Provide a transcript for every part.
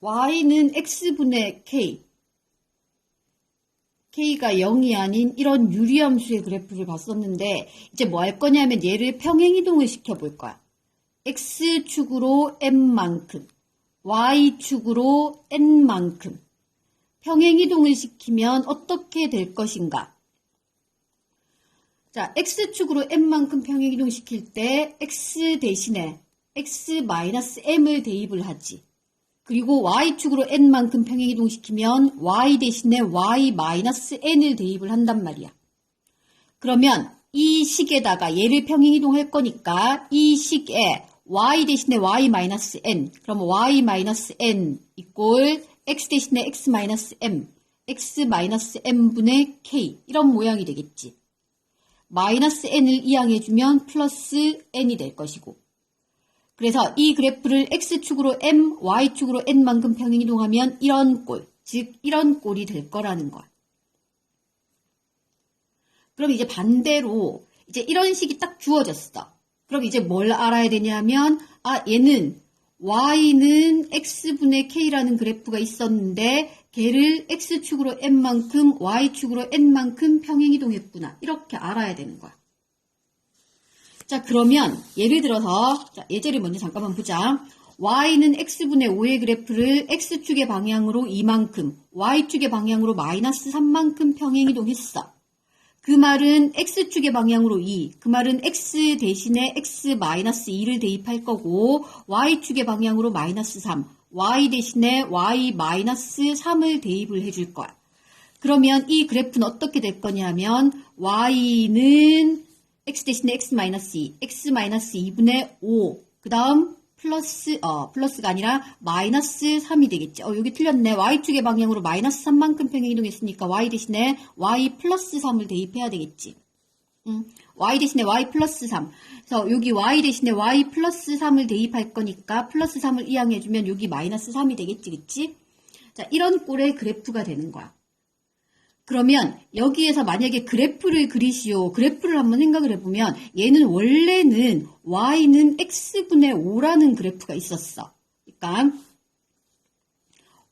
y는 x분의 k, k가 0이 아닌 이런 유리함수의 그래프를 봤었는데 이제 뭐 할 거냐면 얘를 평행이동을 시켜볼 거야. x축으로 n만큼, y축으로 n만큼 평행이동을 시키면 어떻게 될 것인가? 자, x축으로 n만큼 평행이동 시킬 때 x 대신에 x-m을 대입을 하지. 그리고 y축으로 n만큼 평행이동 시키면 y 대신에 y-n을 대입을 한단 말이야. 그러면 이 식에다가 얘를 평행이동할 거니까 이 식에 y 대신에 y-n 그럼 y-n 이꼴 x 대신에 x-m x-m분의 k 이런 모양이 되겠지. 마이너스 n을 이항해주면 플러스 n이 될 것이고 그래서 이 그래프를 x축으로 m, y축으로 n만큼 평행 이동하면 이런 꼴, 즉 이런 꼴이 될 거라는 거야. 그럼 이제 반대로 이제 이런 식이 딱 주어졌어. 그럼 이제 뭘 알아야 되냐면 아 얘는 y는 x분의 k라는 그래프가 있었는데 걔를 x축으로 n만큼 y축으로 n만큼 평행이동했구나. 이렇게 알아야 되는 거야. 자 그러면 예를 들어서 자, 예제를 먼저 잠깐만 보자. y는 x분의 5의 그래프를 x축의 방향으로 이만큼 y축의 방향으로 마이너스 3만큼 평행이동했어. 그 말은 x축의 방향으로 2, 그 말은 x 대신에 x-2를 대입할 거고 y축의 방향으로 마이너스 3, y 대신에 y-3을 대입을 해줄 거야. 그러면 이 그래프는 어떻게 될 거냐면 y는 x 대신에 x-2, x-2분의 5, 그 다음 플러스, 어, 플러스가 아니라 마이너스 3이 되겠지. 어, 여기 틀렸네. y축의 방향으로 마이너스 3만큼 평행 이동했으니까 y 대신에 y 플러스 3을 대입해야 되겠지. 음, y 대신에 y 플러스 3. 그래서 여기 y 대신에 y 플러스 3을 대입할 거니까 플러스 3을 이항해주면 여기 마이너스 3이 되겠지, 그치? 자, 이런 꼴의 그래프가 되는 거야. 그러면 여기에서 만약에 그래프를 그리시오. 그래프를 한번 생각을 해보면 얘는 원래는 y는 x분의 5라는 그래프가 있었어. 그러니까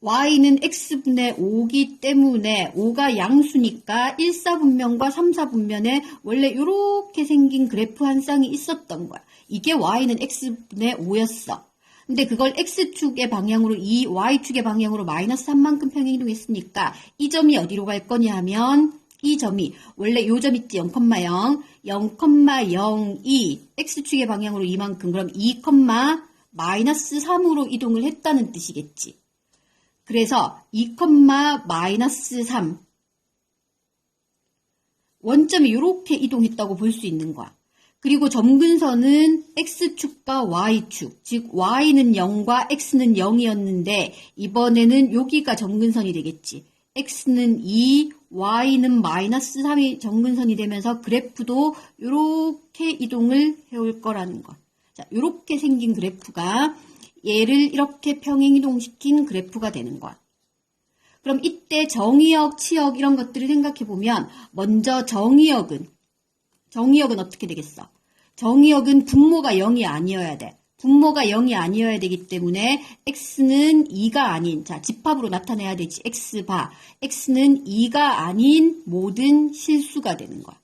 y는 x분의 5기 때문에 5가 양수니까 1사분면과 3사분면에 원래 이렇게 생긴 그래프 한 쌍이 있었던 거야. 이게 y는 x분의 5였어. 근데 그걸 x축의 방향으로 2, y축의 방향으로 마이너스 3만큼 평행이동했으니까 이 점이 어디로 갈 거냐 하면 이 점이 원래 요 점 있지 0,0 0,02 x축의 방향으로 이만큼 그럼 2, 마이너스 3으로 이동을 했다는 뜻이겠지. 그래서 2, 마이너스 3 원점이 이렇게 이동했다고 볼 수 있는 거야. 그리고 점근선은 x축과 y축, 즉 y는 0과 x는 0이었는데 이번에는 여기가 점근선이 되겠지. x는 2, y는 마이너스 3이 점근선이 되면서 그래프도 이렇게 이동을 해올 거라는 것. 자, 이렇게 생긴 그래프가 얘를 이렇게 평행이동시킨 그래프가 되는 거야. 그럼 이때 정의역, 치역 이런 것들을 생각해 보면 먼저 정의역은 정의역은 어떻게 되겠어? 정의역은 분모가 0이 아니어야 돼. 분모가 0이 아니어야 되기 때문에 x는 2가 아닌 자 집합으로 나타내야 되지 x바 x는 2가 아닌 모든 실수가 되는 거야.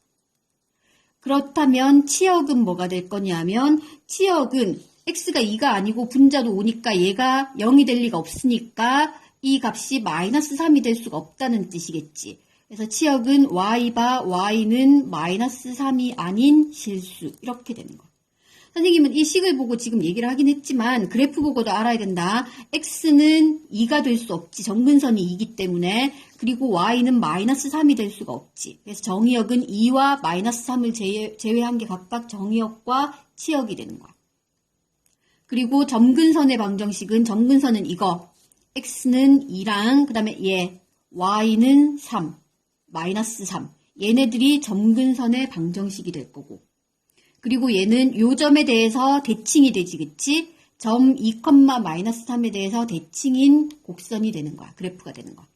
그렇다면 치역은 뭐가 될 거냐면 치역은 x가 2가 아니고 분자도 5니까 얘가 0이 될 리가 없으니까 이 값이 마이너스 3이 될 수가 없다는 뜻이겠지. 그래서 치역은 y바 y는 마이너스 3이 아닌 실수 이렇게 되는 거예요. 선생님은 이 식을 보고 지금 얘기를 하긴 했지만 그래프 보고도 알아야 된다. x는 2가 될 수 없지. 정근선이 2기 때문에 그리고 y는 마이너스 3이 될 수가 없지. 그래서 정의역은 2와 마이너스 3을 제외, 한 게 각각 정의역과 치역이 되는 거야. 그리고 점근선의 방정식은 점근선은 이거 x는 2랑 그 다음에 얘 y는 3 마이너스 3. 얘네들이 점근선의 방정식이 될 거고. 그리고 얘는 요 점에 대해서 대칭이 되지, 그치? 점 2, 마이너스 3에 대해서 대칭인 곡선이 되는 거야. 그래프가 되는 거야.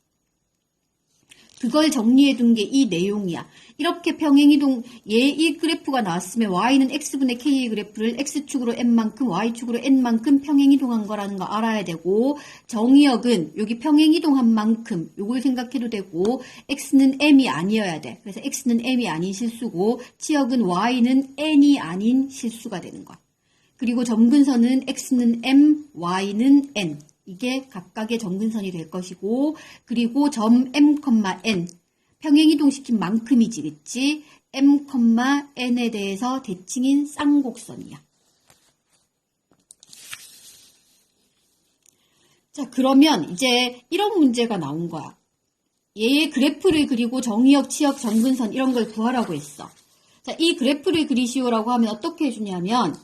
그걸 정리해 둔 게 이 내용이야. 이렇게 평행이동, 얘이 그래프가 나왔으면 y는 x분의 k의 그래프를 x축으로 n만큼, y축으로 n만큼 평행이동한 거라는 거 알아야 되고, 정의역은 여기 평행이동한 만큼, 요걸 생각해도 되고, x는 m이 아니어야 돼. 그래서 x는 m이 아닌 실수고, 치역은 y는 n이 아닌 실수가 되는 거야. 그리고 점근선은 x는 m, y는 n. 이게 각각의 점근선이 될 것이고, 그리고 점 m, n. 평행이동시킨 만큼이지, 그치? m, n에 대해서 대칭인 쌍곡선이야. 자, 그러면 이제 이런 문제가 나온 거야. 얘의 그래프를 그리고 정의역, 치역, 점근선 이런 걸 구하라고 했어. 자, 이 그래프를 그리시오라고 하면 어떻게 해주냐면,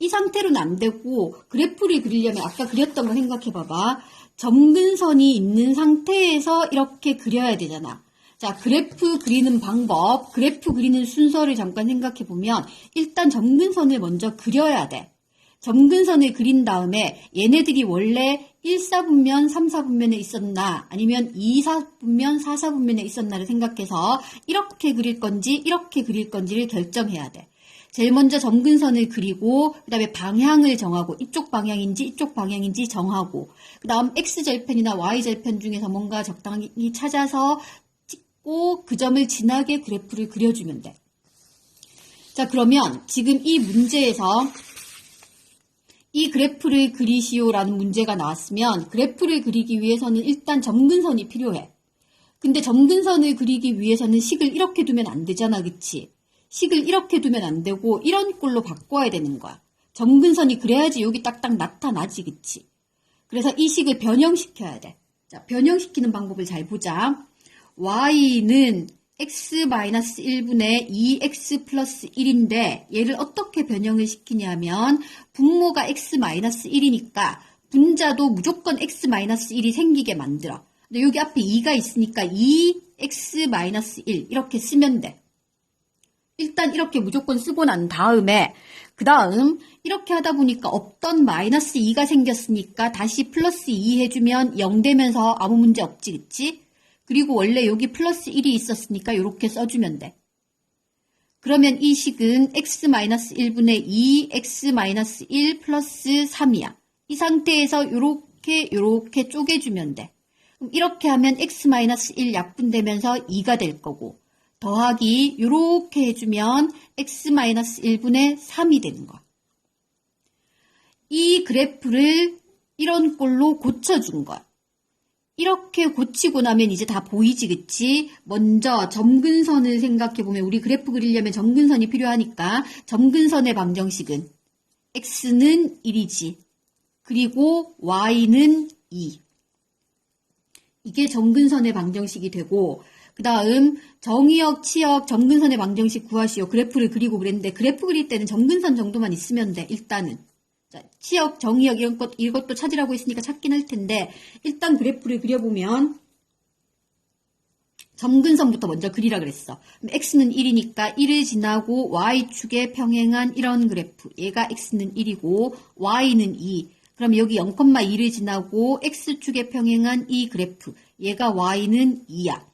이 상태로는 안 되고 그래프를 그리려면 아까 그렸던 거 생각해 봐봐. 점근선이 있는 상태에서 이렇게 그려야 되잖아. 자, 그래프 그리는 방법, 그래프 그리는 순서를 잠깐 생각해 보면 일단 점근선을 먼저 그려야 돼. 점근선을 그린 다음에 얘네들이 원래 1, 4분면, 3, 4분면에 있었나 아니면 2, 4분면, 4, 4분면에 있었나를 생각해서 이렇게 그릴 건지 이렇게 그릴 건지를 결정해야 돼. 제일 먼저 점근선을 그리고 그 다음에 방향을 정하고 이쪽 방향인지 이쪽 방향인지 정하고 그 다음 X절편이나 Y절편 중에서 뭔가 적당히 찾아서 찍고 그 점을 진하게 그래프를 그려주면 돼. 자 그러면 지금 이 문제에서 이 그래프를 그리시오라는 문제가 나왔으면 그래프를 그리기 위해서는 일단 점근선이 필요해. 근데 점근선을 그리기 위해서는 식을 이렇게 두면 안 되잖아 그치? 식을 이렇게 두면 안 되고 이런 꼴로 바꿔야 되는 거야. 점근선이 그래야지 여기 딱딱 나타나지 그치? 그래서 이 식을 변형시켜야 돼. 자, 변형시키는 방법을 잘 보자. y는 x-1분의 2x 플러스 1인데 얘를 어떻게 변형을 시키냐면 분모가 x-1이니까 분자도 무조건 x-1이 생기게 만들어. 근데 여기 앞에 2가 있으니까 2x-1 이렇게 쓰면 돼. 일단 이렇게 무조건 쓰고 난 다음에 그 다음 이렇게 하다 보니까 없던 마이너스 2가 생겼으니까 다시 플러스 2 해주면 0 되면서 아무 문제 없지 그치? 그리고 원래 여기 플러스 1이 있었으니까 이렇게 써주면 돼. 그러면 이 식은 x-1분의 2x-1 플러스 3이야. 이 상태에서 이렇게 이렇게 쪼개주면 돼. 그럼 이렇게 하면 x-1 약분되면서 2가 될 거고 더하기 이렇게 해주면 x-1분의 3이 되는 거야. 이 그래프를 이런 꼴로 고쳐준 거야. 이렇게 고치고 나면 이제 다 보이지, 그치? 먼저 점근선을 생각해보면 우리 그래프 그리려면 점근선이 필요하니까 점근선의 방정식은 x는 1이지. 그리고 y는 2. 이게 점근선의 방정식이 되고 그 다음 정의역, 치역, 점근선의 방정식 구하시오. 그래프를 그리고 그랬는데 그래프 그릴 때는 점근선 정도만 있으면 돼. 일단은. 자, 치역, 정의역 이런 것 이것도 찾으라고 했으니까 찾긴 할 텐데 일단 그래프를 그려보면 점근선부터 먼저 그리라 그랬어. x는 1이니까 1을 지나고 y축에 평행한 이런 그래프. 얘가 x는 1이고 y는 2. 그럼 여기 0,2를 지나고 x축에 평행한 이 그래프. 얘가 y는 2야.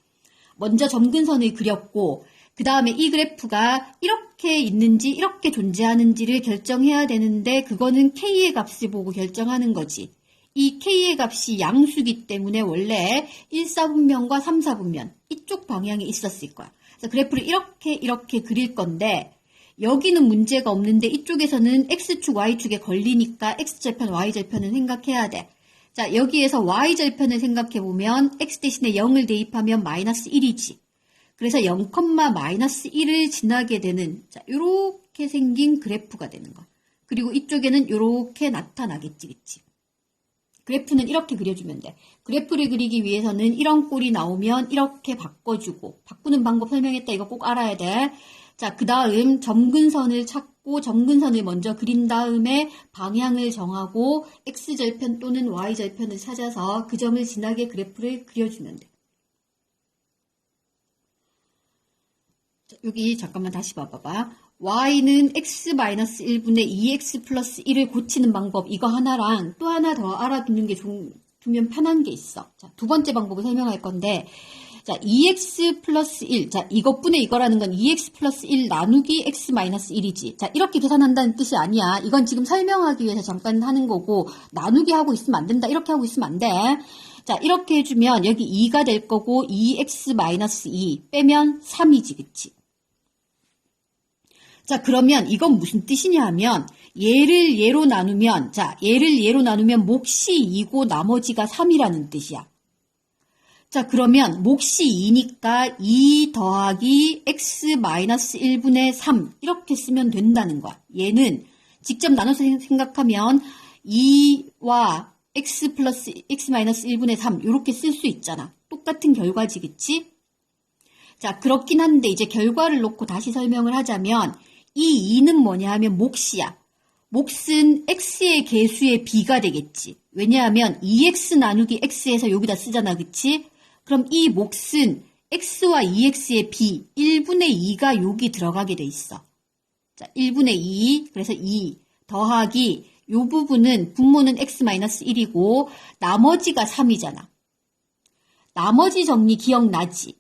먼저 점근 선을 그렸고 그 다음에 이 그래프가 이렇게 있는지 이렇게 존재하는지를 결정해야 되는데 그거는 k의 값을 보고 결정하는 거지. 이 k의 값이 양수기 때문에 원래 1, 4분면과 3, 4분면 이쪽 방향에 있었을 거야. 그래서 그래프를 이렇게 이렇게 그릴 건데 여기는 문제가 없는데 이쪽에서는 x축, y축에 걸리니까 x절편, y절편은 생각해야 돼. 자, 여기에서 y절편을 생각해보면 x 대신에 0을 대입하면 마이너스 1이지. 그래서 0, 마이너스 1을 지나게 되는 자, 요렇게 생긴 그래프가 되는 거. 그리고 이쪽에는 요렇게 나타나겠지, 그치? 그래프는 이렇게 그려주면 돼. 그래프를 그리기 위해서는 이런 꼴이 나오면 이렇게 바꿔주고 바꾸는 방법 설명했다. 이거 꼭 알아야 돼. 자, 그 다음 점근선을 찾고 점근선을 먼저 그린 다음에 방향을 정하고 x절편 또는 y절편을 찾아서 그 점을 지나게 그래프를 그려주면 돼. 자, 여기 잠깐만 다시 봐봐봐. y는 x-1분의 2x 플러스 1을 고치는 방법 이거 하나랑 또 하나 더 알아두는 게 좀, 두면 편한 게 있어. 자, 두 번째 방법을 설명할 건데 자, 2x 플러스 1. 자, 이것분의 이거라는 건 2x 플러스 1 나누기 x 마이너스 1이지. 자, 이렇게 계산한다는 뜻이 아니야. 이건 지금 설명하기 위해서 잠깐 하는 거고, 나누기 하고 있으면 안 된다. 이렇게 하고 있으면 안 돼. 자, 이렇게 해주면 여기 2가 될 거고, 2x 마이너스 2 빼면 3이지, 그치? 자, 그러면 이건 무슨 뜻이냐 하면, 얘를 얘로 나누면, 자, 얘를 얘로 나누면 몫이 2고 나머지가 3이라는 뜻이야. 자, 그러면 몫이 2니까 2 더하기 x 마이너스 1분의 3 이렇게 쓰면 된다는 거야. 얘는 직접 나눠서 생- 생각하면 2와 x 플러스 x 마이너스 1분의 3 이렇게 쓸 수 있잖아. 똑같은 결과지, 그치? 자, 그렇긴 한데 이제 결과를 놓고 다시 설명을 하자면 이 2는 뭐냐 하면 몫이야. 몫은 x의 개수의 b가 되겠지. 왜냐하면 2x 나누기 x에서 여기다 쓰잖아. 그치? 그럼 이 몫은 x와 2x의 b 1분의 2가 여기 들어가게 돼 있어. 자, 1분의 2. 그래서 2 더하기 요 부분은 분모는 x-1이고 나머지가 3이잖아. 나머지 정리 기억나지?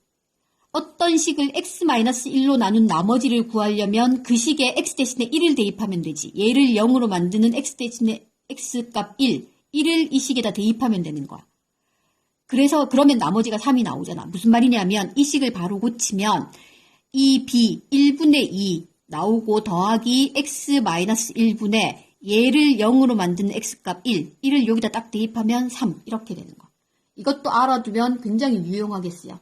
어떤 식을 x-1로 나눈 나머지를 구하려면 그 식에 x 대신에 1을 대입하면 되지. 얘를 0으로 만드는 x 대신에 x값 1, 1을 이 식에다 대입하면 되는 거야. 그래서 그러면 나머지가 3이 나오잖아. 무슨 말이냐면 이 식을 바로 고치면 이 b 1분의 2 나오고 더하기 x-1분의 얘를 0으로 만드는 x값 1, 1을 여기다 딱 대입하면 3 이렇게 되는 거. 이것도 알아두면 굉장히 유용하겠어요.